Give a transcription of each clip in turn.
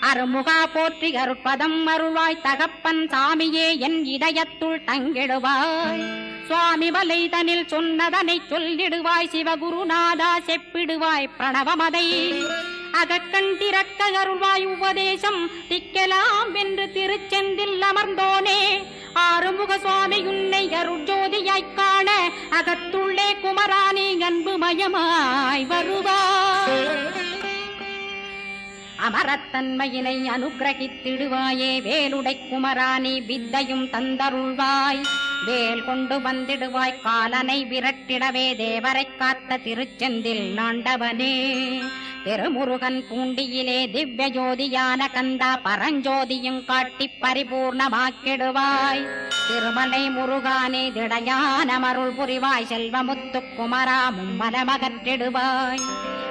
அருமுகா போற்றி அருட்பதம் அருள்வாய் தகப்பன் சாமியே என் இதயத்துள் தங்கிடுவாய். சுவாமி வலைதனில் சொன்னதனை சொல்லிடுவாய் சிவகுருநாதா செப்பிடுவாய் பிரணவமதை. அகக்கண்டிறக்க அருள்வாய் உபதேசம் திக்கலாம் என்று திருச்செந்தில் அமர்ந்தோனே. ஆறுமுக சுவாமி உன்னை அருட்ஜோதியாய்க் காண அகத்துள்ளே குமராணி அன்பு மயமாய் வருவாய். அமரத்தன்மையினை அனுகிரகித்திடுவாயே வேலுடை குமராணி வித்தையும் தந்தருள்வாய். வேல் கொண்டு வந்திடுவாய் காலனை விரட்டிடவே. தேவரை காத்த திருச்செந்தில் நாண்டவனே. பெருமுருகன் பூண்டியிலே திவ்ய ஜோதியான கந்தா பரஞ்சோதியும் காட்டி பரிபூர்ணமாக்கிடுவாய். திருமலை முருகானே திடையான மருள் புரிவாய். செல்வமுத்து குமரா மும்மலமகற்றிடுவாய்.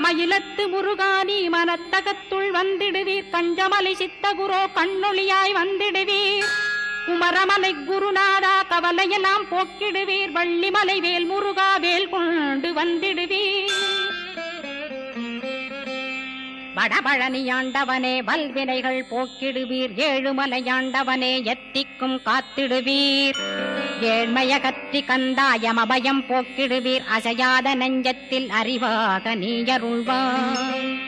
மயிலத்து முருகானி மனத்தகத்துள் வந்திடுவீர். கஞ்சமலை சித்தகுரோ கண்ணொளியாய் வந்திடுவீர். குமரமலை குருநாதா கவலையெல்லாம் போக்கிடுவீர். வள்ளிமலை வேல் முருகா வேல் கொண்டு வந்திடுவீர். வடபழனியாண்டவனே வல்வினைகள் போக்கிடுவீர். ஏழுமலையாண்டவனே எத்திக்கும் காத்திடுவீர். ஏழ்மைய கத்தி கந்தாயம் அபயம் போக்கிடுவீர். அசையாத நெஞ்சத்தில் அறிவாக நீயருள்வாய்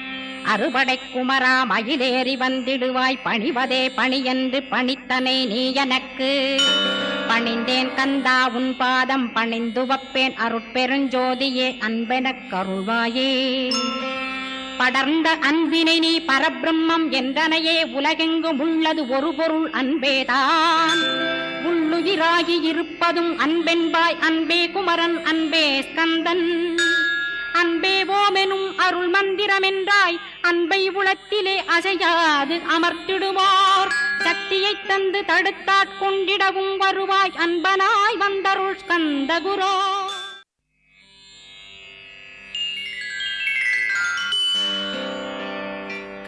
அறுபடை குமரா மயிலேறி வந்திடுவாய். பணிவதே பணியென்று பணித்தனை நீ எனக்கு பணிந்தேன் கந்தா உன் பாதம் பணிந்து வப்பேன் அருட்பெருஞ்சோதியே அன்பெனக் கருள்வாயே. படர்ந்த அன்பினை நீ பரபிரம்மம் என்றனையே உலகெங்கும் உள்ளது ஒரு பொருள் அன்பேதான். உள்ளுயிராகி இருப்பதும் அன்பென்பாய் அன்பே குமரன் அன்பே ஸ்கந்தன். அன்பே ஓமெனும் அருள் மந்திரமென்றாய் அன்பை உளத்திலே அசையாது அமர்த்திடுவார். சக்தியைத் தந்து தடுத்தாட் கொண்டிடவும் வருவாய் அன்பனாய் வந்தருள் ஸ்கந்தகுரோ.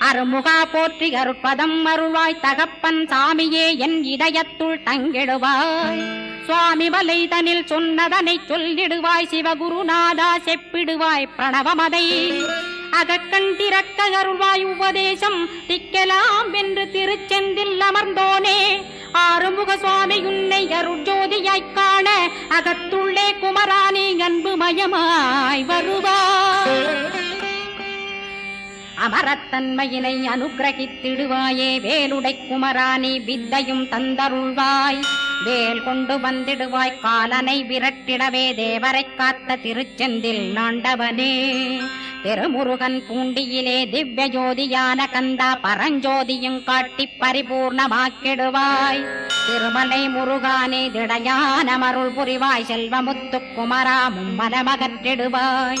அருமுகா போற்றி அருட்பதம் அருள்வாய் தகப்பன் சாமியே என் இதயத்துள் தங்கிடுவாய். சுவாமி வலைதனில் சொன்னதனை சொல்லிடுவாய் சிவகுருநாதா செப்பிடுவாய் பிரணவமதை. அகக்கண் திறக்க அருள்வாய் உபதேசம் திக்கலாம் என்று திருச்செந்தில் அமர்ந்தோனே. ஆறுமுக சுவாமி உன்னை அருட்ஜோதியாய்க் காண அகத்துள்ளே குமராணி அன்பு மயமாய் வருவாய். அமரத்தன்மையினை அனுகிரகித்திடுவாயே வேலுடை குமராணி வித்தையும் தந்தருள்வாய். வேல் கொண்டு வந்திடுவாய் காலனை விரட்டிடவே. தேவரைக் காத்த திருச்செந்தில் நாண்டவனே. பெருமுருகன் பூண்டியிலே திவ்ய ஜோதியான கந்தா பரஞ்சோதியும் காட்டி பரிபூர்ணமாக்கிடுவாய். திருமலை முருகானே திடையான மருள் புரிவாய். செல்வமுத்து குமரா மும்மலமகற்றிடுவாய்.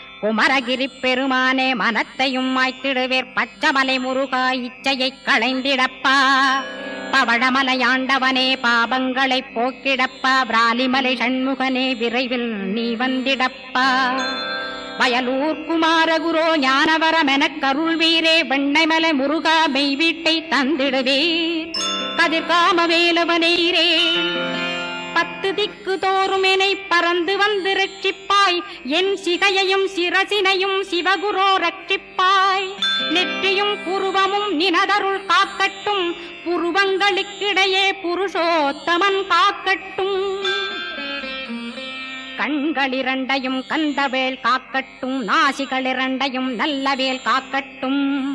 குமரகிரி பெருமானே மனத்தையும் மாய்த்திடுவேர். பச்சமலை முருகா இச்சையைக் களைந்திடப்பா. பவழமலையாண்டவனே பாபங்களைப் போக்கிடப்பா. பிராலிமலை சண்முகனே விரைவில் நீ வந்திடப்பா. வயலூர் குமாரகுரோ ஞானவரமெனக் கருள்வீரே. வெண்ணைமலை முருகா மெய் வீட்டை தந்திடுவீர். கதிர்காம வேலவனீரே பத்து திக்கு தோறும் எனை பறந்து வந்து ரட்சிப்பாய் என் சிகையையும் சிரசினையும் சிவகுரோ ரட்சிப்பாய். நெற்றியும் புருவமும் நினதருள் காக்கட்டும். புருவங்களுக்கிடையே புருஷோத்தமன் காக்கட்டும். கண்களிரண்டையும் கந்தவேல் காக்கட்டும். நாசிகளிரண்டையும் நல்லவேல் காக்கட்டும்.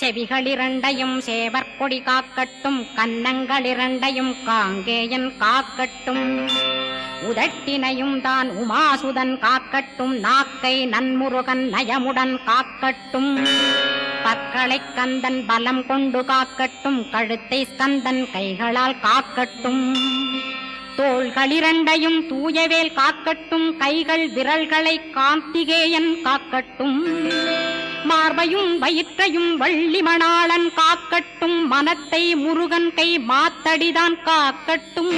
செவிகளிரண்டையும் சேவற்கொடி காக்கட்டும். கன்னங்களிரண்டையும் காங்கேயன் காக்கட்டும். உதட்டினையும் தான் உமாசுதன் காக்கட்டும் நாக்கை நன்முருகன் நயமுடன் காக்கட்டும். பற்களை கந்தன் பலம் கொண்டு காக்கட்டும் கழுத்தை ஸ்கந்தன் கைகளால் காக்கட்டும். தோள்களிரண்டையும் தூயவேல் காக்கட்டும் கைகள் விரல்களை காந்திகேயன் காக்கட்டும். மார்பையும் வயிற்றையும் வள்ளி மணாளன் காக்கட்டும் மனத்தை முருகன் கை மாத்தடிதான் காக்கட்டும்.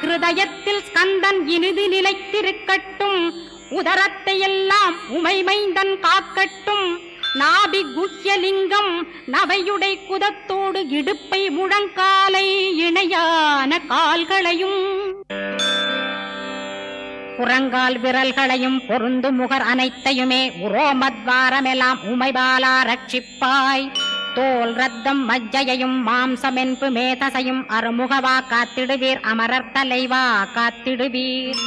ஹிருதயத்தில் ஸ்கந்தன் இனிது நிலைத்திருக்கட்டும். உதரத்தை எல்லாம் உமைமைந்தன் காக்கட்டும். நாபி குஹ்யலிங்கம் நவையுடை குதத்தோடு இடுப்பை முழங்காலை இணையான கால்களையும். புறங்கால் விரல்களையும் பொருந்து முகர் அனைத்தையுமே உரோமத்வாரமெல்லாம் உமைபாலா ரட்சிப்பாய். தோல் ரத்தம் மஜ்ஜையையும் மாம்சமென்பு மேதசையும் அருமுகவா காத்திடுவீர் அமரர் தலைவா காத்திடுவீர்.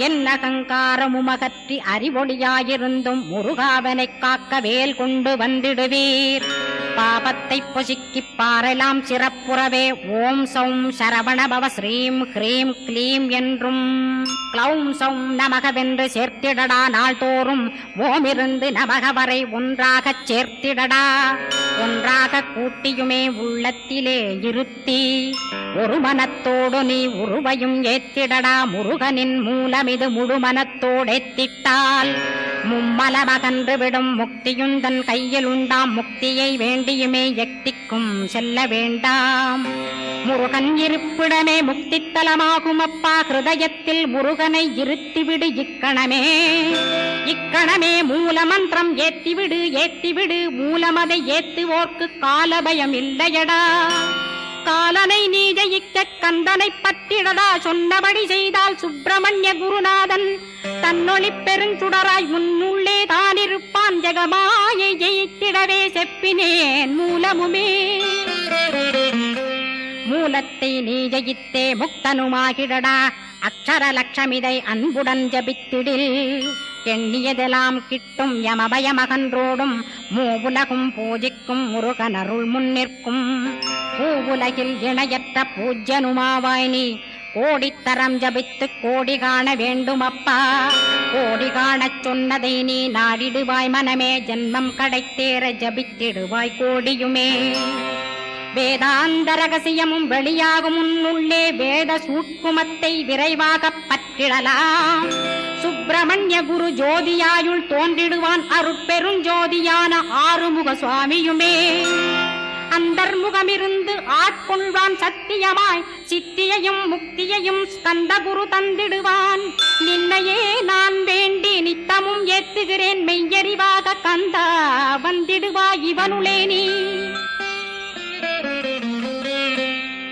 என் அகங்காரமுமகற்றி அறிவொளியாயிருந்தும் முருகாவனைக் காக்க வேல் கொண்டு வந்திடுவீர். பாபத்தை பொசுக்கிப் பாரெலாம் சிறப்புறவே ஓம் சௌம் சரவணபவ ஸ்ரீம் ஹ்ரீம் க்ளீம் என்றும். க்ளௌம் சௌம் நமகவென்று சேர்த்திடடா நாள்தோறும். ஓமிருந்து நமக வரை ஒன்றாகச் சேர்த்திடடா. ஒன்றாக கூட்டியுமே உள்ளத்திலே இருத்தி. ஒரு மனத்தோடு நீ உருவையும் ஏத்திடடா. முருகனின் மூலமிது முழு மனத்தோடேத்திட்டால் மும்மலமகன்று விடும் முக்தியுந்தன் கையில் உண்டாம். முக்தியை வேண்டியுமே எக்திக்கும் செல்ல வேண்டாம். முருகன் இருப்பிடமே முக்தித்தலமாகும் அப்பா ஹிருதயத்தில் முருகனை இருத்திவிடு இக்கணமே. இக்கணமே மூலமந்திரம் ஏத்திவிடு ஏத்திவிடு. மூலமதை ஏத்துவோர்க்கு காலபயம் இல்லையடா. காலனை நீ ஜெயிக்க கந்தனை பற்றிடடா சொன்னபடி செய்தால் சுப்பிரமணிய குருநாதன் தன்னொளி பெருஞ்சுடராய் முன்னுள்ளே தானிருப்பான் ஜெகமாயை ஜெயித்திடவே செப்பினேன் மூலமுமே. மூலத்தை நீ ஜெயித்தே முக்தனுமாகிடடா. அக்ஷர லட்சமிதை அன்புடன் ஜபித்திடில். எண்ணியதெல்லாம் கிட்டும் யமபயமகன்றோடும் மூவுலகும் பூஜிக்கும் முருகனருள் முன்னிற்கும். பூவுலகில் இணையற்ற பூஜ்யனுமாவாய் நீ கோடித்தரம் ஜபித்து கோடி காண வேண்டுமப்பா. கோடி காணச் சொன்னதை நீ நாடிடுவாய் மனமே ஜென்மம் கடைத்தேற ஜபித்திடுவாய் கோடியுமே. வேதாந்த ரகசியமும் வெளியாகும் உன்னுள்ளே வேத சூட்குமத்தை விரைவாகப் பற்றிடலாம். சுப்பிரமணிய குரு ஜோதியாயுள் தோன்றிடுவான் அருட்பெருஞ்சோதியான ஆறுமுக சுவாமியுமே. அந்தர்முகமிருந்து ஆட்கொள்வான் சத்தியமாய் சித்தியையும் முக்தியையும் ஸ்கந்த குரு தந்திடுவான். நின்னையே நான் வேண்டி நித்தமும் ஏத்துகிறேன் மெய்யறிவாக கந்தா வந்திடுவாய் இவனுளே நீ.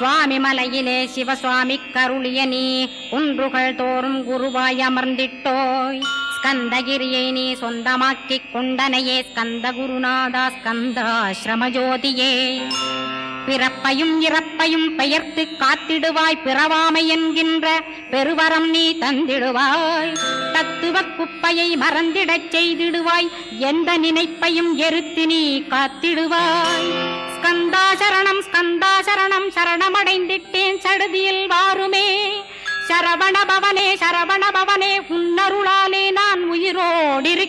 சுவாமி மலையிலே சிவசுவாமி கருளிய நீ குன்றுகள் தோறும் குருவாய் அமர்ந்திட்டோய். ஸ்கந்தகிரியை நீ சொந்தமாக்கிக் கொண்டனையே ஸ்கந்த குருநாதா ஸ்கந்தாசிரமஜோதியே பிறப்பையும் இறப்பையும் பெயர்த்து காத்திடுவாய் பிறவாமை என்கின்ற பெருவரம் நீ தந்திடுவாய். தத்துவ குப்பையை மறந்திடச் செய்திடுவாய் எந்த நினைப்பையும் எருத்து நீ காத்திடுவாய். சரணம் ஸ்கந்தா சரணம் சரணமடைந்திட்டேன் சடுதியில் வாருமே. சரவண பவனே சரவண பவனே உன்னருளாலே நான் உயிரோடிருக்கின்றேன்.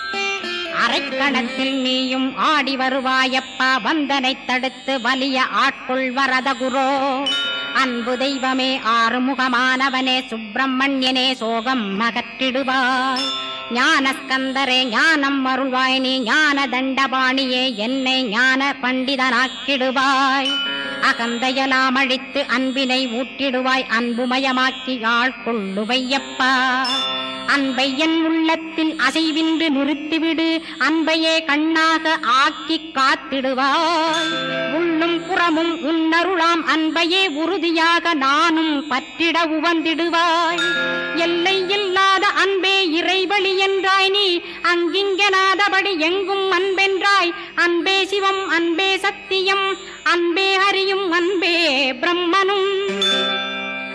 அரைக்கணத்தில் நீயும் ஆடி வருவாயப்பா வந்தனை தடுத்து வலிய ஆட்கொள் வரதகுரோ. அன்பு தெய்வமே ஆறுமுகமானவனே சுப்பிரமணியனே சோகம் மகற்றிடுவாய் ஞானஸ்கந்தரே ஞானம் அருள்வாய் நீ ஞான தண்டபாணியே என்னை ஞான பண்டிதனாக்கிடுவாய். அகந்தையெல்லாம் அழித்து அன்பினை ஊட்டிடுவாய் அன்புமயமாக்கி ஆள் கொள்ளுவையப்பா அன்பை என் உள்ளத்தில் அசைவின்றி நிறுத்திவிடு. அன்பையே கண்ணாக ஆக்கி காத்திடுவாய். உள்ளும் புறமும் உன்னருளாம் அன்பையே உறுதியாக நானும் பற்றிட உவந்திடுவாய். எல்லை இல்லாத அன்பே இறைவழி என்றாய் நீ. அங்கிங்கனாதபடி எங்கும் அன்பென்றாய். அன்பே சிவம் அன்பே சத்தியம் அன்பே ஹரியும் அன்பே பிரம்மனும்.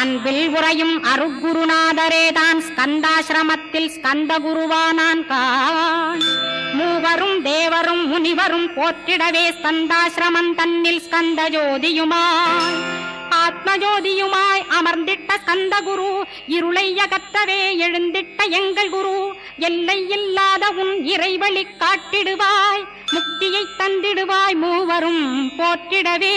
அன்பில் உறையும் அருக்குருநாதரே தான் ஸ்கந்தாசிரமத்தில் ஸ்கந்த குருவானான் கான் மூவரும் தேவரும் முனிவரும் போற்றிடவே ஸ்கந்தாசிரமம் தன்னில் ஸ்கந்த ஜோதியுமாய் ஆத்மஜோதியுமாய் அமர்ந்திட்ட ஸ்கந்த குரு இருளை அகற்றவே எழுந்திட்ட எங்கள் குரு எல்லை இல்லாத உன் இறைவழி காட்டிடுவாய். முக்தியை தந்திடுவாய் மூவரும் போற்றிடவே.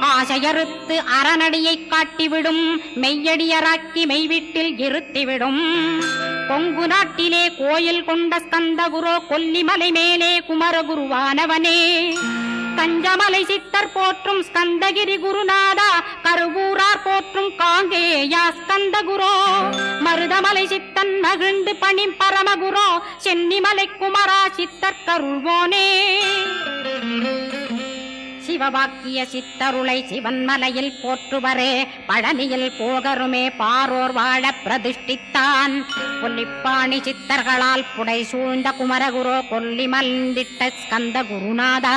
ஆசையறுத்து அறநடியைக் காட்டிவிடும் மெய்யடியராக்கி மெய்வீட்டில் இருத்திவிடும். கொங்கு நாட்டிலே கோயில் கொண்ட ஸ்கந்தகுரோ கொல்லிமலை மேலே குமரகுருவானவனே. கஞ்சமலை சித்தர் போற்றும் ஸ்கந்தகிரி குருநாதா கருவூரார் போற்றும் காங்கேயா ஸ்கந்த குரோ மருதமலை சித்தன் மகிழ்ந்து பணி பரமகுரோ சென்னிமலை குமரா சித்தர் கருள்வோனே. சிவவாக்கிய சித்தருளை சிவன்மலையில் போற்றுவரே பழனியில் போகருமே பாரோர் வாழ பிரதிஷ்டித்தான். கொல்லிப்பாணி சித்தர்களால் புடை சூழ்ந்த குமரகுரோ கொல்லி மல்ந்திட்ட ஸ்கந்த குருநாதா.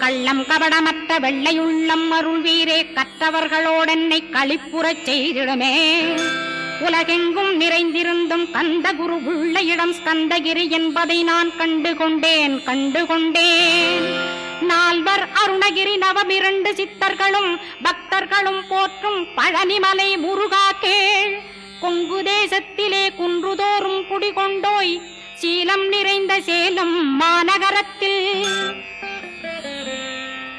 கள்ளம் கபடமற்ற வெள்ளையுள்ளம் அருள் வீரே கற்றவர்களோடென்னை களிப்புறச் செய்திடுமே. உலகெங்கும் நிறைந்திருந்தும் கந்த குரு உள்ள இடம் ஸ்கந்தகிரி என்பதை நான் கண்டு கொண்டேன் கண்டு கொண்டேன் நால்வர் அருணகிரி நவமிரண்டு சித்தர்களும் பக்தர்களும் போற்றும் பழனிமலை முருகா கேள். கொங்கு தேசத்திலே குன்றுதோறும் குடிகொண்டோய் சீலம் நிறைந்த சேலம் மாநகரத்தில்.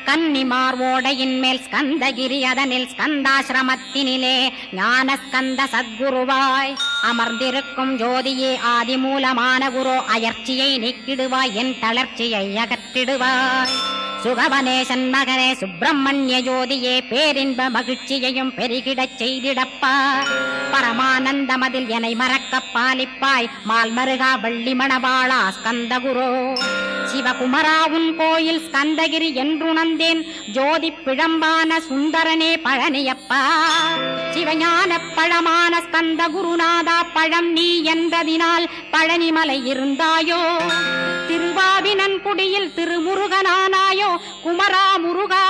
கன்னிமார் ஓடையின் மேல் ஸ்கந்தகிரி அதனில் ஸ்கந்தாசிரமத்தினிலே ஞான ஸ்கந்த சத்குருவாய். அமர்ந்திருக்கும் ஜோதியே ஆதிமூலமான குரு அயர்ச்சியை நீக்கிடுவாய் என் தளர்ச்சியை அகற்றிடுவாய். சுகவனேசன் மகனே சுப்பிரமணிய ஜோதியே பேரின்ப மகிழ்ச்சியையும் பெருகிடச் செய்திடப்பா. பரமானந்தமதில் என்னை மறக்க பாலிப்பாய். மால்மருகா வள்ளி மணவாளா ஸ்கந்த குரோ சிவகுமராவும் கோயில் ஸ்கந்தகிரி என்றுணந்தேன் ஜோதி பிழம்பான சுந்தரனே பழனியப்பா. சிவஞான பழமான ஸ்கந்த குருநாதா பழம் நீ என்றதினால் பழனிமலை இருந்தாயோ. திருவாவினன் குடியில் திருமுருகனா குமரா முருகா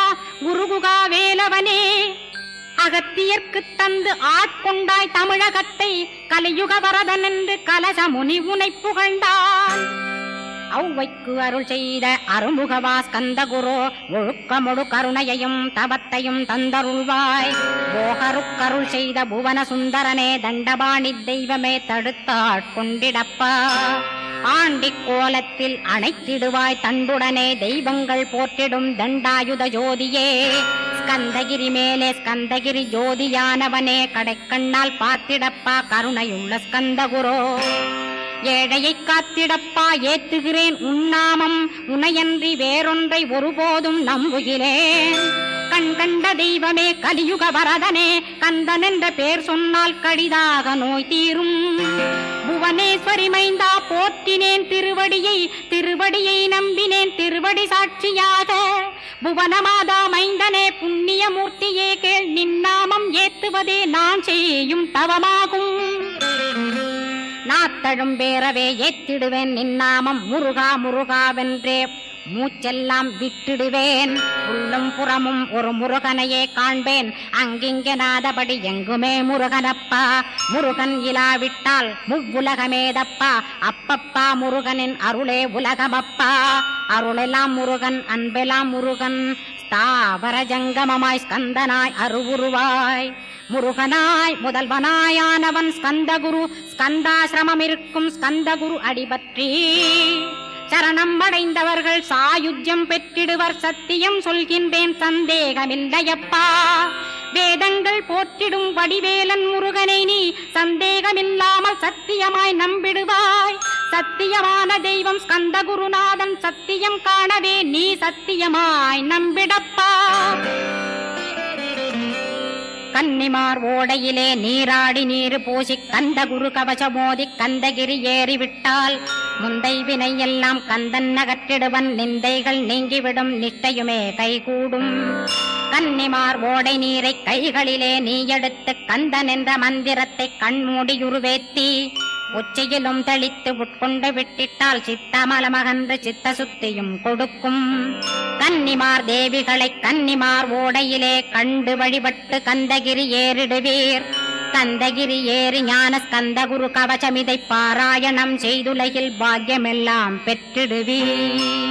குருகுகா வேலவனே. அகத்தியர்க்கு தந்து ஆட்கொண்டாய் தமிழகத்தை கலியுக வரதன் என்று கலசமுனி உனை புகழ்ந்தான். ஔவைக்கு அருள் செய்த அருமுகவா ஸ்கந்த குரு ஒழுக்கமொடு கருணையையும் தவத்தையும் தந்தருள்வாய். போகருக்கருள் செய்த புவன சுந்தரனே தண்டபாணி தெய்வமே தடுத்தாட்கொண்டிடப்பா ஆண்டி கோலத்தில் அணைத்திடுவாய் தன்புடனே தெய்வங்கள் போற்றிடும் தண்டாயுத ஜோதியே. ஸ்கந்தகிரி மேலே ஸ்கந்தகிரி ஜோதியானவனே கடைக்கண்ணால் பார்த்திடப்பா கருணையுள்ள ஸ்கந்தகுரோ ஏழையை காத்திடப்பா ஏத்துகிறேன் உன்னாமம் உனையன்றி வேறொன்றை ஒருபோதும் நம்புகிறேன் கண் கண்ட தெய்வமே கலியுக வரதனே கந்தன் என்ற பேர் சொன்னால் கடிதாக நோய் தீரும். புவனேஸ்வரி மைந்தா போற்றினேன் திருவடியை திருவடியை நம்பினேன் திருவடி சாட்சியாக. புவனமாதா மைந்தனே புண்ணியமூர்த்தியே கேள் நின்னாமம் ஏத்துவதே நான் செய்யும் தவமாகும். நாத்தழும் பேரவே ஏத்திடுவேன் நின்னாமம் முருகா முருகாவென்றே. மூச்செல்லாம் விட்டிடுவேன். உள்ளும் புறமும் ஒரு முருகனையே காண்பேன். அங்கிங்க நாதபடி எங்குமே முருகனப்பா. முருகன் இலாவிட்டால் முவ்வுலகமேதப்பா. அப்பப்பா முருகனின் அருளே உலகமப்பா. அருளெல்லாம் முருகன் அன்பெல்லாம் முருகன். தாவர ஜங்கமமாய் ஸ்கந்தனாய் அருவுருவாய். முருகனாய் முதல்வனாயானவன் ஸ்கந்தகுரு ஸ்கந்தாசிரமமிருக்கும் ஸ்கந்தகுரு அடிபற்றி. சரணம் அடைந்தவர்கள் சாயுஜ்யம் பெற்றிடுவர் சத்தியம் சொல்கின்றேன் சந்தேகமில்லையப்பா. வேதங்கள் போற்றிடும் வடிவேலன் முருகனை நீ சந்தேகமில்லாமல் சத்தியமாய் நம்பிடுவாய். சத்தியமான தெய்வம் ஸ்கந்தகுருநாதன் சத்தியம் காணவே நீ சத்தியமாய் நம்பிடப்பா. கன்னிமார் ஓடையிலே நீராடி நீர் பூசி கந்த குரு கவசமோதி கந்தகிரி ஏறிவிட்டால் முந்தை வினை எல்லாம் கந்தன் நகற்றிடுவன் நிந்தைகள் நீங்கிவிடும் நிஷ்டையுமே கைகூடும். கன்னிமார் ஓடை நீரை கைகளிலே நீ எடுத்து கந்தன் என்ற மந்திரத்தை கண்மூடியுருவேத்தி உச்சியிலும் தெளித்து உட்கொண்டு விட்டிட்டால் சித்தமலமகன்று சித்த சுத்தியும் கொடுக்கும். கன்னிமார் தேவிகளை கன்னிமார் ஓடையிலே கண்டு வழிபட்டு கந்தகிரி ஏறிடுவீர். கந்தகிரி ஏறி ஞான ஸ்கந்த குரு கவசமிதை பாராயணம் செய்துலகில் பாக்கியமெல்லாம் பெற்றிடுவீர்.